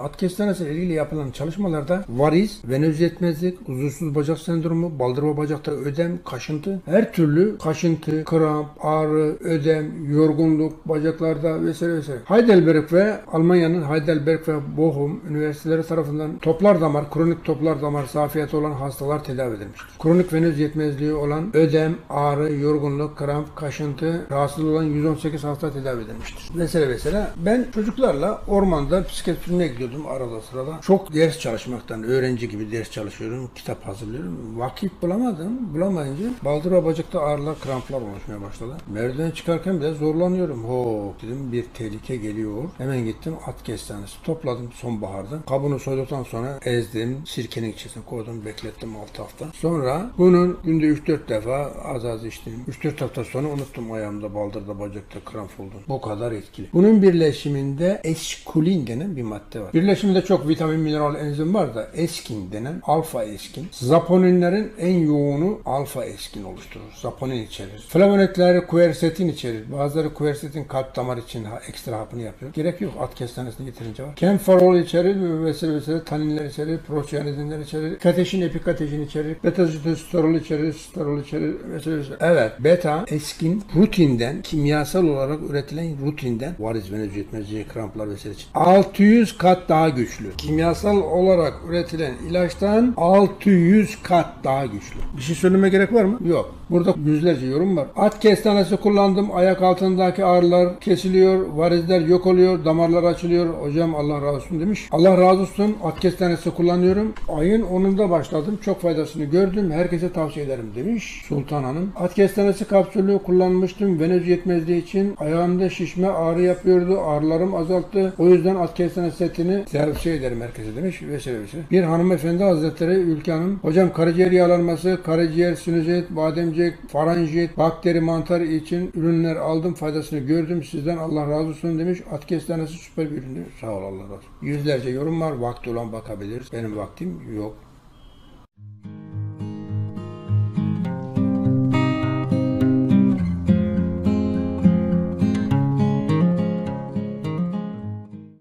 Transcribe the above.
At kestanesi ile ilgili yapılan çalışmalarda variz, venöz yetmezlik, huzursuz bacak sendromu, baldırma bacakta ödem, kaşıntı, her türlü kaşıntı, kramp, ağrı, ödem, yorgunluk bacaklarda vesaire vesaire. Heidelberg ve Almanya'nın Heidelberg ve Bochum üniversiteleri tarafından toplar damar, kronik toplar damar zafiyeti olan hastalar tedavi edilmiştir. Kronik venöz yetmezliği olan ödem, ağrı, yorgunluk, kramp, kaşıntı, rahatsızlığı olan 118 hasta tedavi edilmiştir. Vesaire vesaire. Ben çocuklarla ormanda bisiklet sürmeye gidiyordum arada sırada. Çok ders çalışmaktan, öğrenci gibi ders çalışıyorum, kitap hazırlıyorum. Vakit bulamadım. Bulamayınca baldır bacakta ağrılar, kramplar oluşmaya başladı. Merdiven çıkarken bile zorlanıyorum. Ho dedim bir tehlike geliyor. Hemen gittim at kestanesi. Topladım sonbaharda. Kabuğunu soyduktan sonra ezdim. Sirkenin içine koydum. Beklettim 6 hafta. Sonra bunun günde 3-4 defa az az içtim. 3-4 hafta sonra unuttum ayağımda, baldırda, bacakta kramp oldu. Bu kadar etkili. Bunun birleşiminde eskulin denen bir madde var. Birleşiminde çok vitamin, mineral, enzim var da eskin denen alfa eskin. Zaponinlerin en yoğunu alfa eskin oluşturur. Zaponin içerir. Flavonoidleri kuersetin içerir. Bazıları kuersetin kalp damar için ha- ekstra hapını yapıyor. Gerek yok. At kestanesini getirince var. Kenfarol içerir vesaire vesaire. Taninler içerir. Proçiyanidinler içerir. Kateşin, epikateşin içerir. Beta sterol içerir. Sterol içerir. Vesaire vesaire. Evet. Beta eskin rutinden kimyasal olarak üretilen rutinden variz venöz yetmezliği, kramplar vesaire için 600 kat daha güçlü. Kimyasal olarak üretilen ilaçtan 600 kat daha güçlü. Bir şey söylemeye gerek var mı? Yok. Burada yüzlerce yorum var. At kestanesi kullandım. Ayak altındaki ağrılar kesiliyor. Varizler yok oluyor. Damarlar açılıyor. Hocam Allah razı olsun demiş. Allah razı olsun. At kestanesi kullanıyorum. Ayın 10'unda başladım. Çok faydasını gördüm. Herkese tavsiye ederim demiş Sultan Hanım. At kestanesi kapsülü kullanmıştım. Venöz yetmezliği için ayağımda şişme ağrı yapıyordu. Ağrılarım azalttı. O yüzden at kestanesi setini tavsiye ederim herkese demiş. Vesaire vesaire. Bir hanımefendi hazretleri Ülke Hanım. Hocam karaciğer yağlanması, karaciğer sinüzit, bademcik, faranjit, bakteri, mantar için ürünler aldım. Faydasını gördüm. Sizden Allah razı olsun demiş. At kestanesi süper bir ürün demiş. Sağ ol Allah razı olsun. Yüzlerce yorum var. Vakti olan bakabilir. Benim vaktim yok.